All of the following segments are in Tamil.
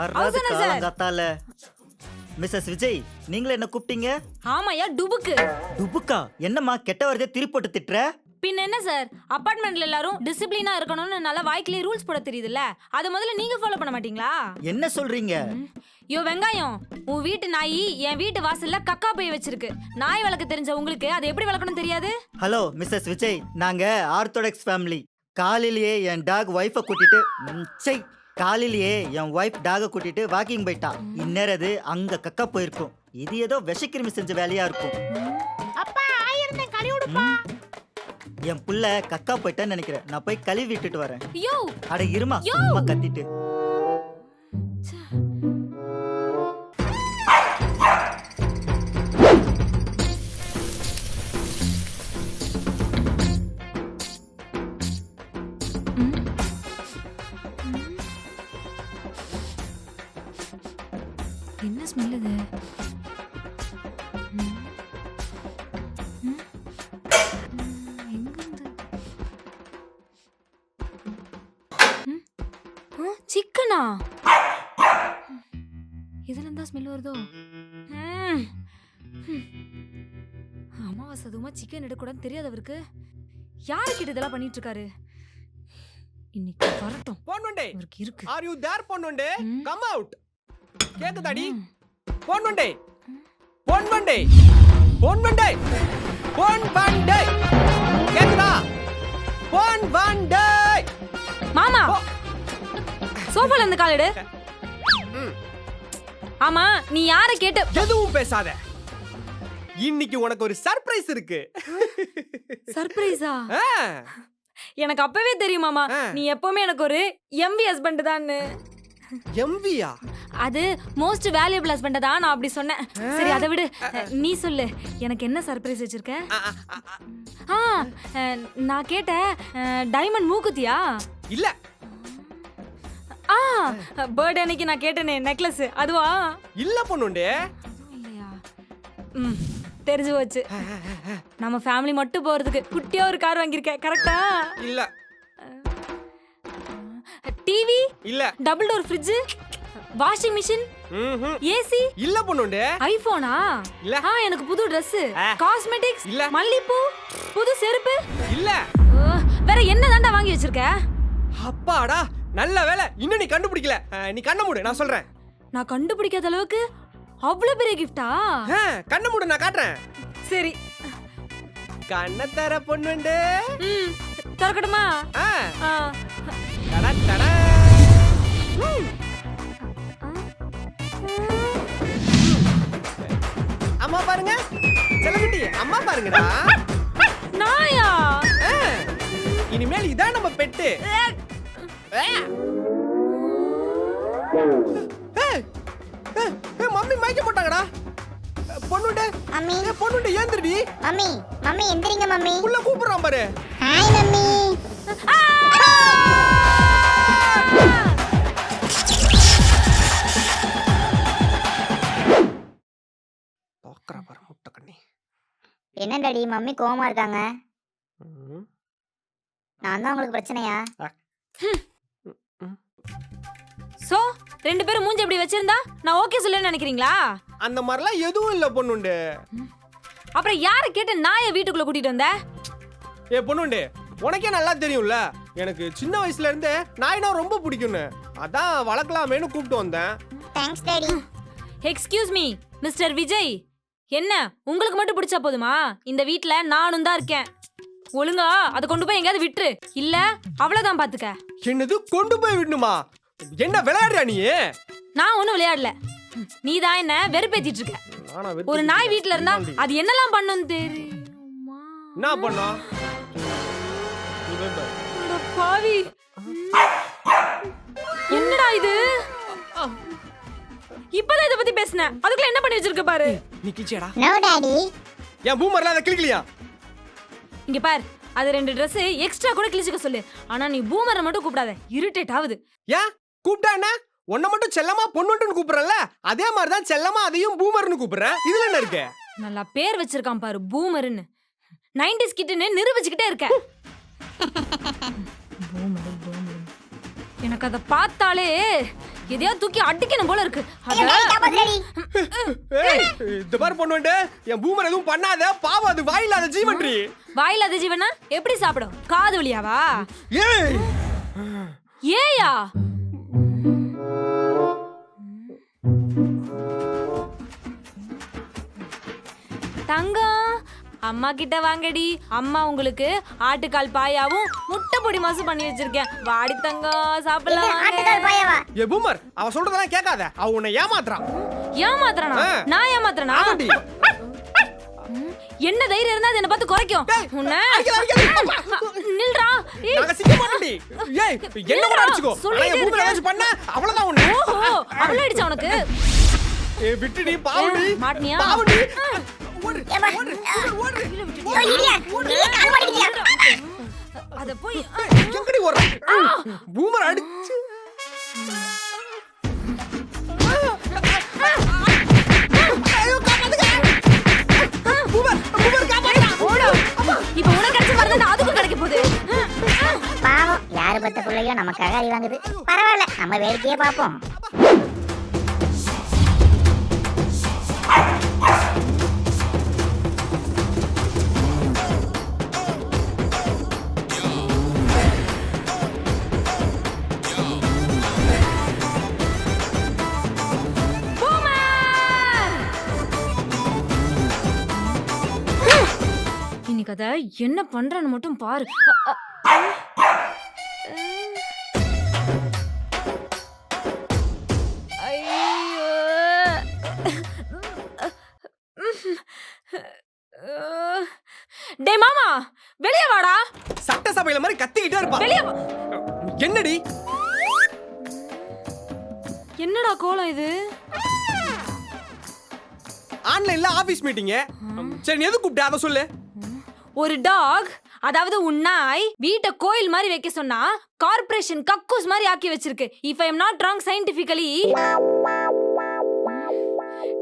யாராவது அவசரம் சார். காலங்காத்தால மிஸ்ஸஸ் விஜய் நீங்களே என்ன கூப்பிட்டீங்க? ஆமாயா டுபுக்கு. டுபுக்கா? என்னம்மா கெட்ட வரதே திருப்பி திட்டுற? பின்ன என்ன சார்? அபார்ட்மெண்ட்ல எல்லாரும் டிசிப்ளினா இருக்கணும்னு நல்லா வாய்க்கிலே ரூல்ஸ் போட தெரியுதுல்ல? அதை முதல்ல நீங்க ஃபாலோ பண்ண மாட்டீங்களா? என்ன சொல்றீங்க? யோ வெங்காயம் உன் வீட்டு நாய் என் வீட்டு வாசல்ல கக்கா பை வச்சிருக்கு. நாய் வளர்க்க தெரிஞ்ச உங்களுக்கு அதை எப்படி வளர்க்கணும் தெரியாது? ஹலோ மிஸ்ஸஸ் விஜய் நாங்க ஆர்த்தோடாக்ஸ் ஃபேமிலி. காலையிலேயே என் டாக் ஒய்ஃபை கூட்டிட்டு ம், சை காலையிலேயே என் ஒய்ஃப் டாகை கூட்டிட்டு வாக்கிங் போயிட்டா. இந்நேரம் அது அங்க கக்கா போயிருக்கும். இது ஏதோ விஷக்கிருமி செஞ்ச வேலையா இருக்கும். அப்பா ஆயிருந்தேன். என் புள்ள கக்கா போயிட்டான்னு நினைக்கிறேன். நான் போய் கழுவி விட்டுட்டு வரேன். அட இருமா! சும்மா கத்திட்டு. ம். இதுல இருந்தா ஸ்மெல் வருதோ. அமாவாசை அதுவுமா சிக்கன் எடுக்கூடாதுன்னு தெரியாதவருக்கு யாருக்கிட்ட இதெல்லாம் பண்ணிட்டு இருக்காரு இன்னைக்கு வரட்டும். பொன்னுண்டே அவருக்கு இருக்கு. ஆர் யூ தேர் பொன்னுண்டே ம். கம் அவுட் கேக்குதாடி? ம். பொன்னுண்டே பொன்வண்டே பொன்வண்டே பொன்வண்டே கேக்குதா? பொன்வண்டே மாமா. ஓ. சோஃபால இருந்து கால் எடு. ஆமா நீ யார கேட்டு எதுவும் பேசாத. இன்னைக்கு உனக்கு ஒரு சர்ப்ரைஸ் இருக்கு. சர்ப்ரைஸா எனக்கு அப்பவே தெரியும் மாமா. நீ எப்பவுமே எனக்கு ஒரு எம்வி ஹஸ்பண்ட் தான்னு. எம்வியா அது மோஸ்ட் வேல்யூபிள் ஹஸ்பண்ட் தான் நான் அப்படி சொன்னேன். சரி அதை விடு. நீ சொல்லு எனக்கு என்ன சர்ப்ரைஸ் வச்சிருக்க? ஆ, நான் கேட்டேன் டைமண்ட் மூக்குத்தியா? இல்ல. ஆ பர்த்டே அன்னைக்கு நான் கேட்டேனே நெக்லஸ் அதுவா? இல்ல பொண்ணுண்டே. ம் தெரிஞ்சு போச்சு. நம்ம ஃபேமிலி மட்டும் போறதுக்கு குட்டியா ஒரு கார் வாங்கியிருக்கேன் கரெக்டா இல்ல. டிவி இல்ல. Double door fridge washing machine. AC இல்ல பொண்ணுண்டே. ஐபோனா இல்ல. ஆ எனக்கு புது Dress. காஸ்மெட்டிக்ஸ் இல்ல. மல்லிப்பூ? புது செருப்பு? இல்ல. வேற என்ன தாண்டா வாங்கி வச்சிருக்க? அப்பாடா. நல்ல வேலை. இன்னும் நீ கண்டுபிடிக்கல. நீ கண்ண மூடு நான் சொல்றேன். நான் கண்டுபிடிக்காத அளவுக்கு அவ்வளவு பெரிய கிஃப்டா கண்ண மூடு நான் காட்டுறேன். சரி. கண்ண தர பொண்ணுண்டு. திறக்கட்டுமா. தட, தட. அம்மா பாருங்க. செல்லகுட்டி அம்மா பாருங்கடா. நாயா? இனிமேல் இதான் நம்ம பெட்டு. மம்மி மயக்க போட்டாங்கடா. பொண்ணுண்டு மம்மி. பொண்ணுண்டு ஏந்திரடி. மம்மி மம்மி எந்திரிங்க மம்மி. உள்ள கூப்பிடுறான் பாரு. Hi mummy. பாக்குறா பாரு முட்டை கண்ணி என்ன டாடி மம்மி கோவமா இருக்காங்க. நான் தான் உங்களுக்கு பிரச்சனையா? சோ ரெண்டு பேரும் மூஞ்சி எப்படி வச்சிருந்தா நான் ஓகே சொல்லுன்னு நினைக்கிறீங்களா? அந்த மாதிரிலாம் எதுவும் இல்ல பொண்ணுண்டு. அப்புறம் யாரை கேட்டு நாயை வீட்டுக்குள்ள கூட்டிட்டு வந்த ஏ பொண்ணுண்டு உனக்கே நல்லா தெரியும்ல? எனக்கு சின்ன வயசுல இருந்தே நாய்னா ரொம்ப பிடிக்கும்னு. அதான் வளர்க்கலாமேன்னு கூப்பிட்டு வந்தேன். Thanks daddy excuse me mister Vijay என்ன உங்களுக்கு மட்டும் பிடிச்சா போதுமா? இந்த வீட்ல நானும் தான் இருக்கேன். ஒழுங்கா அதை கொண்டு போய் எங்கேயாவது விட்டுரு. இல்ல அவ்வளவுதான் பாத்துக்க. என்னது கொண்டு போய் விடணுமா? என்ன விளையாடுறியா நீ? நான் ஒண்ணும் விளையாடல. நீ தான் என்ன வெறுப்பேத்திட்டு இருக்க. நானா ஒரு நாய் வீட்ல இருந்தா? அது என்னெல்லாம் பண்ணும் தெரியுமா? என்ன பண்ணோம் பாவி. என்னடா இது? இப்பதான் இத பத்தி பேசினேன். அதுக்குள்ள என்ன பண்ணி வச்சிருக்க பாரு? நீ கிச்சியாடா நோ டாடி என் பூமர்ல அதை கிளிக்கலையா இங்க பார் அது ரெண்டு Dress எக்ஸ்ட்ரா கூட கிழிச்சுக்க சொல்லு. ஆனா நீ பூமரை மட்டும் கூப்பிடாத. இரிட்டேட் ஆகுது. ஏன்? கூப்பிட்டா என்ன? உன்னை மட்டும் செல்லமா பொண்ணுட்டுன்னு கூப்பிடுறல அதே மாதிரி தான் செல்லமா அதையும் பூமர்னு கூப்பிடுறேன் இதுல என்ன இருக்கு? நல்லா பேர் வச்சிருக்கான் பாரு பூமர்னு. நைன்டிஸ் கிட்டுன்னு நிரூபிச்சுக்கிட்டே இருக்க. Boomer boomer. எனக்கு அதை பார்த்தாலே எதையாவது தூக்கி அடிக்கணும் போல இருக்கு. இந்த மாதிரி பொண்ணுண்டு என் பூமர் எதுவும் பண்ணாத பாவம் அது வாயில்லாத ஜீவன்றி வாயில்லாத ஜீவனா எப்படி சாப்பிடும்? காது வழியாவா? ஏய்! தங்கம். அம்மா கிட்ட வாங்கடி. அம்மா உங்களுக்கு ஆட்டுக்கால் பாயாவும் முட்டை பொடி மாசு பண்ணி வச்சிருக்கேன். வாடி தங்கம் சாப்பிடலாம் ஆட்டுக்கால் வாங்க. பாயாவா? ஏ பூமர் அவ சொல்றதெல்லாம் கேட்காத. அவ உன்னை ஏமாத்துறான். ஏமாத்துறனா. நான் ஏமாத்துறனா? என்ன தைரியம் இருந்தா அது என்ன பார்த்து குறைக்கும். உன்ன. நில்றா. நாங்க சிக்க மாட்டோம்டி ஏய் என்ன கூட அடிச்சுக்கோ. சொல்லிட்டே பூமர். ஏதாச்சும் பண்ண அவ்வளவுதான் உன்னை. ஓஹோ அவள அடிச்சா உனக்கு? ஏய் விட்டுடி பாவுடி. மாட்டினியா? பாவுடி. அத போய் எங்கடி ஓடுற? பூமர் அடிச்சு. பாவம் யாரு பத்த பிள்ளையோ நமக்காக அடி வாங்குது. பரவாயில்ல நம்ம வேடிக்கையே பார்ப்போம். கதை என்ன பண்றன்னு மட்டும் பாரு டே டேய் மாமா வெளிய வாடா சட்ட சபையில மாதிரி கத்திக்கிட்டே இருப்பா வெளிய என்னடி என்னடா கோலம் இது ஆன்லைன்ல ஆபீஸ் மீட்டிங் சரி நீ எது கூப்பிட்ட அதை சொல்லு ஒரு டாக் அதாவது உன் நாய் வீட்டை கோயில் மாதிரி வைக்க சொன்னா கார்ப்பரேஷன் கக்கூஸ் மாதிரி ஆக்கி வச்சிருக்கு. If I am not wrong scientifically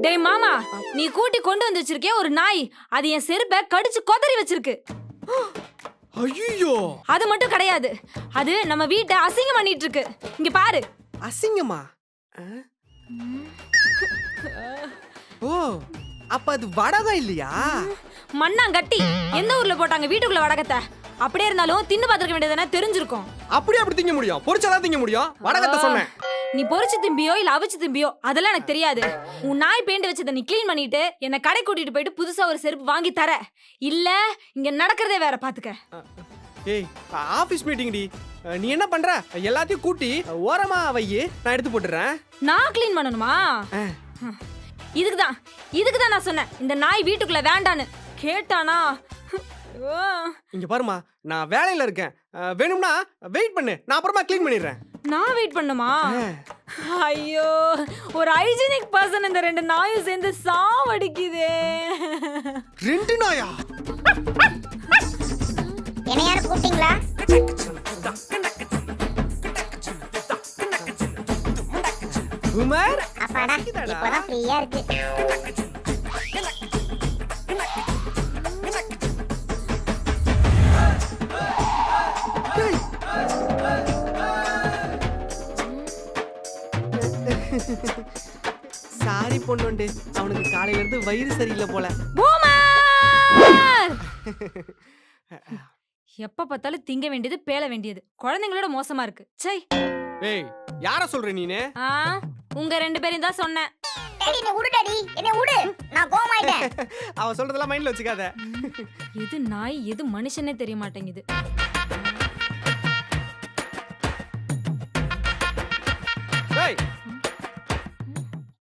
டேய் மாமா நீ கூட்டி கொண்டு வந்து வச்சிருக்கே ஒரு நாய். அது என் செருப்பை கடிச்சு கொதறி வச்சிருக்கு. ஐயோ! அது மட்டும் கிடையாது. அது நம்ம வீட்டை அசிங்கம் பண்ணிட்டு இருக்கு இங்க பாரு. அசிங்கமா? ஓ அப்ப அது வடகம் இல்லையா? மண்ணாங்கட்டி. எந்த ஊர்ல போட்டாங்க? வீட்டுக்குள்ள வடகத்தை. அப்படியே இருந்தாலும் தின்னு பார்த்திருக்க வேண்டியதுதானே? தெரிஞ்சிருக்கும். அப்படி அப்படி திங்க முடியும். பொரிச்சாதான் திங்க முடியும். வடகத்தை சொன்னேன். நீ பொரிச்சு திம்பியோ இல்ல அவிச்சு திம்பியோ அதெல்லாம் எனக்கு தெரியாது. உன் நாய் பெயிண்ட் வச்சதை நீ க்ளீன் பண்ணிட்டு என்ன கடை கூட்டிட்டு போயிட்டு புதுசா ஒரு செருப்பு வாங்கி தர. இல்ல இங்க நடக்கிறதே வேற பாத்துக்க. ஏய் ஆபீஸ் மீட்டிங் டி. நீ என்ன பண்ற? எல்லாத்தையும் கூட்டி ஓரமா வையி நான் எடுத்து போட்டுறேன் நான் க்ளீன் பண்ணணுமா? இதுக்கு தான் இதுக்கு தான் நான் சொன்னேன். இந்த நாய் வீட்டுக்குள்ள வேண்டான்னு. கேட்டானா. இங்க பாருமா நான் வேலையில இருக்கேன். அஹ், வேணும்னா வெயிட் பண்ணு. நான் அப்புறமா க்ளீன் பண்ணிடுறேன். நான் வெயிட் பண்ணுமா? ஐயோ ஒரு ஹைஜீனிக் பர்சன் இந்த ரெண்டு நாயும் சேர்ந்து சாவடிக்குதே. ரெண்டு நாயா? என்ன யாரும் கூப்பிட்டீங்களா? உமர்? அப்பாடா இப்பதான் ஃப்ரீயா இருக்கு. பொண்ணுண்டு. அவனுக்கு காலையில இருந்து வயிறு சரியில்லை போல. பூமர்! எப்ப பார்த்தாலும் திங்க வேண்டியது பேள வேண்டியது. குழந்தைங்களோட மோசமா இருக்கு. சை ஏய் யார சொல்ற நீனு? ஆ உங்க ரெண்டு பேரையும் தான் சொன்னேன். டாடி என்ன விடு டாடி என்ன விடு நான் கோமாயிட்டேன் அவ சொல்றதெல்லாம் மைண்ட்ல வச்சுக்காத. எது நாய் எது மனுஷனே தெரிய மாட்டேங்குது.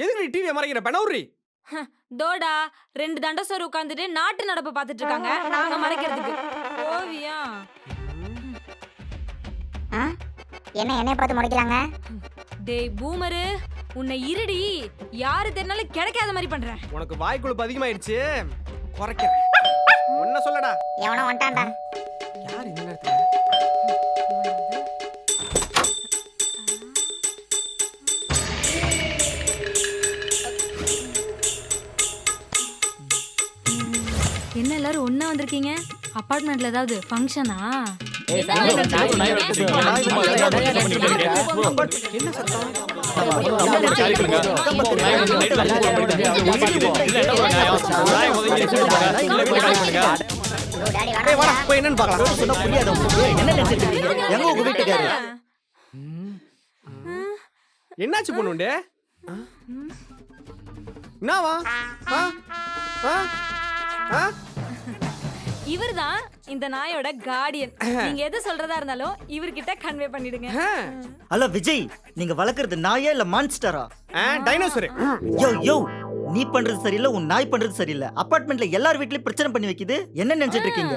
எதுக்கு நீ டிவியை மறைக்கிற பெனவுரி தோடா ரெண்டு தண்டசோறு உட்காந்துட்டு நாட்டு நடப்பு பார்த்துட்டு இருக்காங்க நாங்க மறைக்கிறதுக்கு. ஓவியா? என்ன என்னைய பார்த்து முறைக்கிறாங்க டேய் பூமரு உன்னை இருடி. யாரு தெரினாலும் கிடைக்காத மாதிரி பண்ற உனக்கு வாய் கொழுப்பு அதிகமாயிடுச்சு. குறைக்கிறேன். ஒன்ன சொல்லடா. எவனோ வந்துட்டான்டா. வந்திருக்கீங்க அபார்ட்மெண்ட்ல ஏதாவது ஃபங்க்ஷனா என்னன்னு பார்க்கலாம் சொன்னா புரியாத உங்களுக்கு என்ன நினைச்சிட்டு இருக்கீங்க எங்க உங்க வீட்டுக்காரு என்னாச்சு பொண்ணுண்டே என்னவா ஆ ஆ ஆ இவர்தான் இந்த நாயோட கார்டியன் நீங்க எது சொல்றதா இருந்தாலும் இவர்கிட்ட கன்வே பண்ணிடுங்க. ஹலோ விஜய் நீங்க வளர்க்கறது நாயா இல்ல மான்ஸ்டரா டைனோசர் யோ யோ நீ பண்றது சரியில்லை உன் நாய் பண்றது சரியில்லை. அபார்ட்மெண்ட்ல எல்லார் வீட்லயும் பிரச்சனை பண்ணி வைக்குது. என்ன நினைச்சிட்டு இருக்கீங்க?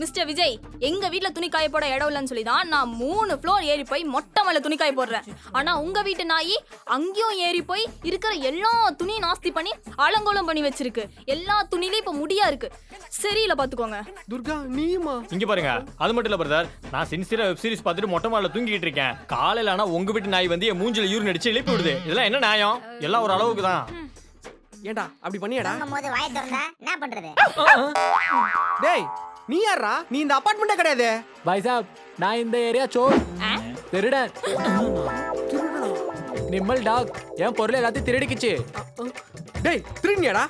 மிஸ்டர் விஜய் எங்க வீட்ல துணி காய போட இடம் இல்லைன்னு சொல்லி தான் நான் மூணு ஃப்ளோர் ஏறி போய் மொட்டை மேல துணி காய போடுறேன். ஆனா உங்க வீட்டு நாய் அங்கேயும் ஏறி போய் இருக்கிற எல்லா துணியும் நாஸ்தி பண்ணி அலங்கோலம் பண்ணி வச்சிருக்கு. எல்லா துணிலையும் இப்ப முடியா இருக்கு. சரியில்ல பாத்துக்கோங்க. துர்கா நீயுமா? இங்க பாருங்க. அது மட்டும் இல்ல பிரதர் நான் சின்சியரா வெப் சீரிஸ் பார்த்துட்டு மொட்டை மாடல தூங்கிட்டு இருக்கேன். காலையில ஆனா உங்க வீட்டு நாய் வந்து என் மூஞ்சில யூரின் அடிச்சு எழுப்பி விடுது. இதெல்லாம் என்ன நியாயம்? எல்லாம் ஒரு அளவுக்கு தான். ஏண்டா அப்படி பண்ணியாடா? போது வாயை திறந்தா என்ன பண்றது? டேய் நீ யாரா நீ இந்த அபார்ட்மெண்ட்டே கிடையாது. பாய் சாப் நான் இந்த ஏரியா சோர் திருடன். நிம்மல் டாக் என் பொருள் எல்லாத்தையும் திருடிக்குச்சு. டேய் திருடினியாடா.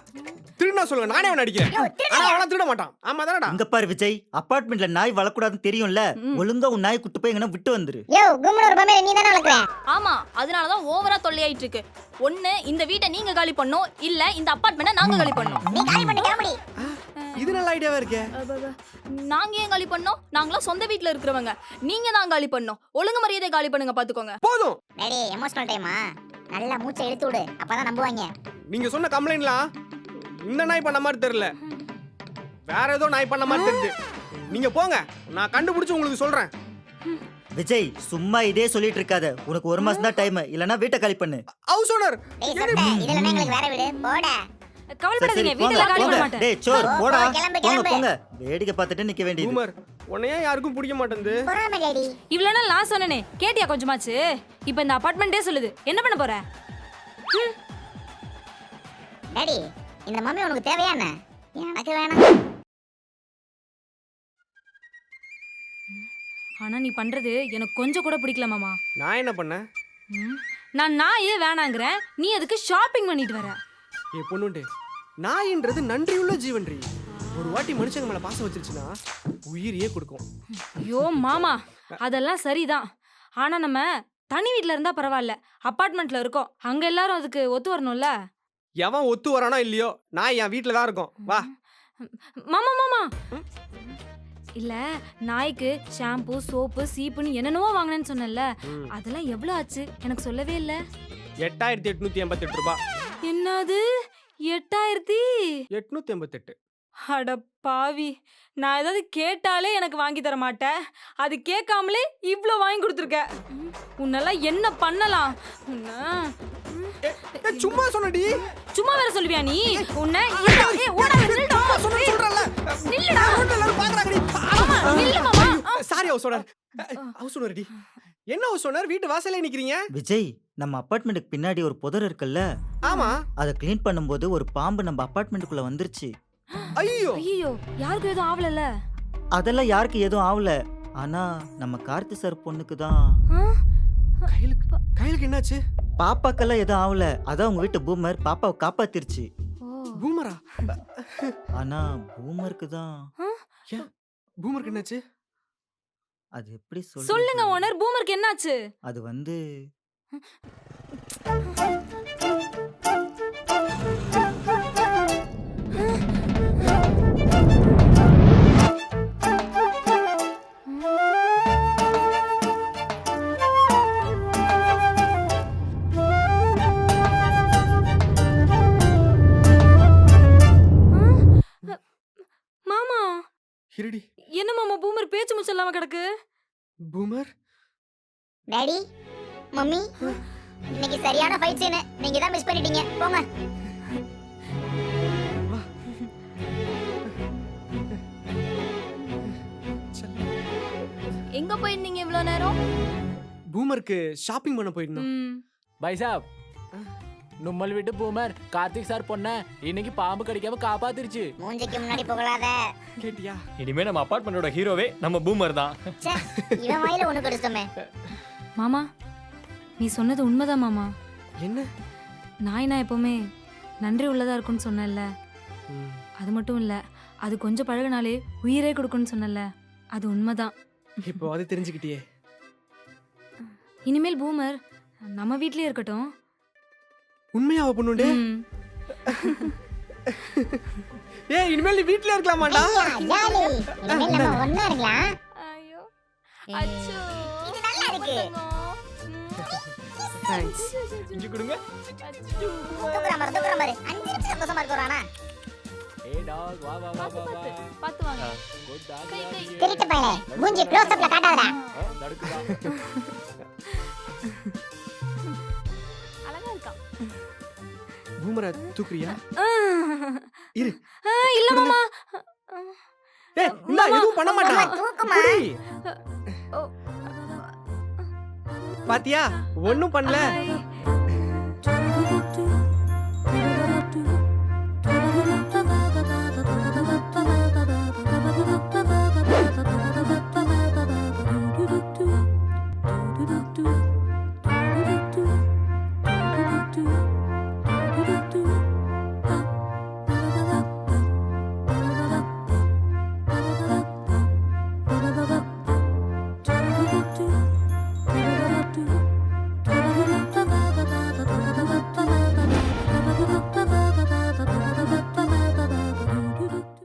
திருடினா சொல்லுங்க நானே அவன் அடிக்கிறேன். ஆனா அவன் திருட மாட்டான். ஆமா தானடா. இங்க பாரு விஜய் அபார்ட்மெண்ட்ல நாய் வளக்கூடாதுன்னு தெரியும்ல ஒழுங்கா உன் நாய் குட்டு போய் எங்கனா விட்டு வந்துரு. யோ கும்முன ஒரு பமையில நீ தான வளக்குற ஆமா அதனாலதான் ஓவரா தொல்லையாயிட்டு இருக்கு ஒண்ணு இந்த வீட்டை நீங்க காலி பண்ணனும் இல்ல இந்த அபார்ட்மெண்ட்டை நாங்க காலி பண்ணனும் நீ காலி பண்ண கிளம்புடி. இது நல்ல ஐடியாவா இருக்கே? நாங்க ஏன் காலி பண்ணோம்? நாங்களாம் சொந்த வீட்ல இருக்கிறவங்க. நீங்க தான் காலி பண்ணோம். ஒழுங்கு மரியாதை காலி பண்ணுங்க பாத்துக்கோங்க. போதும். டாடி எமோஷனல் டைமா நல்லா மூச்சை இழுத்து விடு. அப்பதான் நம்புவாங்க. நீங்க சொன்ன கம்ப்ளைண்ட்லாம் இந்த நாய் பண்ண மாதிரி தெரியல. வேற ஏதோ நாய் பண்ண மாதிரி தெரியுது. நீங்க போங்க. நான் கண்டுபிடிச்சு உங்களுக்கு சொல்றேன். விஜய் சும்மா இதே சொல்லிட்டு இருக்காத. உனக்கு ஒரு மாசம் தான் டைம் இல்லனா வீட்டை காலி பண்ணு. ஹவுஸ் ஓனர் இதுல எங்களுக்கு வேற வீடு. போடா. கவலைப்படாதீங்க வீட்டுல காலி பண்ண மாட்டேன். டேய் சோர் போடா. கிளம்பு, போங்க கிளம்பு. போங்க. வேடிக்கை பார்த்துட்டு நிக்க வேண்டியது. பூமர் உன்னையே யாருக்கும் பிடிக்க மாட்டேங்குது. பொறாம டாடி. இவ்வளவு நாள் நான் சொன்னனே கேட்டியா கொஞ்சமாச்சு? இப்ப இந்த அபார்ட்மெண்ட்டே சொல்லுது. என்ன பண்ண போற? டாடி இந்த மம்மி உனக்கு தேவையா என்ன? எனக்கு வேணாம். ஆனா நீ பண்றது எனக்கு கொஞ்சம் கூட பிடிக்கல மாமா. நான் என்ன பண்ணேன் ம், நான் நாயே வேணாங்கிறேன்? நீ அதுக்கு ஷாப்பிங் பண்ணிட்டு வர. ஏ பொண்ணுண்டு. நாயின்றது நன்றியுள்ள ஜீவன்றி. ஒரு வாட்டி மனுஷங்க மேல பாசம் வச்சிருச்சுன்னா உயிரையே கொடுக்கும். ஐயோ மாமா அதெல்லாம் சரிதான். ஆனா நம்ம தனி வீட்ல இருந்தா பரவாயில்ல. அபார்ட்மெண்ட்ல இருக்கோம். அங்க எல்லாரும் அதுக்கு ஒத்து வரணும்ல? எவன் ஒத்து வரானோ இல்லையோ நாய் என் வீட்டில் தான் இருக்கும். வா. மாமா மாமா. இல்ல நாய்க்கு ஷாம்பு சோப்பு சீப்புன்னு என்னென்னவோ வாங்கினேன்னு சொன்னேன்ல. அதெல்லாம் எவ்வளவு ஆச்சு? எனக்கு சொல்லவே இல்ல. எட்டாயிரத்தி எட்நூத்தி எண்பத்தி எட்டு ரூபாய் என்னது? எட்டாயிரத்தி எட்நூத்தி எண்பத்தெட்டு அட பாவி. நான் ஏதாவது கேட்டாலே எனக்கு வாங்கி தர மாட்டேன் அது கேட்காமலே இவ்ளோ வாங்கி கொடுத்துருக்க. உன்னெல்லாம் என்ன பண்ணலாம்? உன்னை சும்மா சொன்னடி. சும்மா வேற சொல்லுவியா நீ? உன்னை. Sorry house owner. House owner D என்ன ஹவுஸ் ஓனர்? வீட்டு வாசல்ல நிக்கிறீங்க? விஜய் நம்ம அபார்ட்மெண்ட்டுக்கு பின்னாடி ஒரு புதர் இருக்குல்ல? ஆமா. அதை க்ளீன் பண்ணும்போது ஒரு பாம்பு நம்ம அபார்ட்மெண்ட்டுக்குள்ள வந்துருச்சு. ஐயோ. ஐயோ யாருக்கும் எதுவும் ஆவலல்ல? அதெல்லாம் யாருக்கு எதுவும் ஆகல ஆனா நம்ம கார்த்தி சார் பொண்ணுக்கு தான்? கையிலுக்கு கையிலுக்கு என்னாச்சு? பாப்பாக்கெல்லாம் எதுவும் ஆகல அதான் உங்க வீட்டு பூமர். பாப்பாவை காப்பாத்திருச்சு. ஓ. பூமரா? ஆனா பூமருக்கு தான். பூமருக்கு என்னாச்சு? அது எப்படி? சொல்லுங்க ஓனர். பூமருக்கு என்னாச்சு? அது வந்து இருடி என்ன மாமா பூமர் பேச்சு முச்சு இல்லாம கிடக்கு? பூமர்? டாடி மம்மி இன்னைக்கு சரியான ஃபைட் சீன் நீங்க தான் மிஸ் பண்ணிட்டீங்க. போங்க. எங்க போயிருந்தீங்க இவ்வளவு நேரம்? பூமருக்கு ஷாப்பிங் பண்ண போயிருந்தோம். பாய் சாப் நும்மல் விட்டு பூமர் கார்த்திக் சார் பொண்ண இன்னைக்கு பாம்பு கடிக்காம காப்பாத்திருச்சு. மூஞ்சிக்கு முன்னாடி புகழாத. கேட்டியா? இனிமே நம்ம அப்பார்ட்மெண்டோட ஹீரோவே நம்ம பூமர் தான். இவன் வாயில ஒண்ணு கடிச்சோமே மாமா நீ சொன்னது உண்மைதான் மாமா. என்ன? நாய்னா எப்பவுமே நன்றி உள்ளதா இருக்கும்னு சொன்னேன்ல. அது மட்டும் இல்ல அது கொஞ்சம் பழகுனாலே உயிரே கொடுக்கும்னு சொன்னல அது உண்மைதான். இப்போ அது தெரிஞ்சுக்கிட்டியே. இனிமேல் பூமர் நம்ம வீட்லயே இருக்கட்டும். உண்மையாவ பொண்ணுண்டு. ஏ இனிமேல் நீ வீட்ல இருக்கலாமாடா ஜாலி இனிமேல் நம்ம ஒண்ணா இருக்கலாம். ஐயோ. அச்சோ. இது நல்லா இருக்கு. தேங்க்ஸ் இஞ்சி கொடுங்க தூக்குற மாதிரி தூக்குற மாதிரி. அஞ்சு நிமிஷம் சந்தோஷமா இருக்கிறானா ஏ டாக் வா வா வா வா வா. பாத்து வாங்க. குட் டாக் கை, கை. திருட்டு பயலே. மூஞ்சி க்ளோஸ் அப்ல காட்டாதடா. தடுக்குதா அழகா இருக்கான் பூமரை தூக்குறியா? ஆ. இரு. ஆ, இல்ல மாமா. ஏய் இந்தா எதுவும் பண்ண மாட்டா தூக்குமா புடி. பாத்தியா? ஒன்னும் பண்ணல.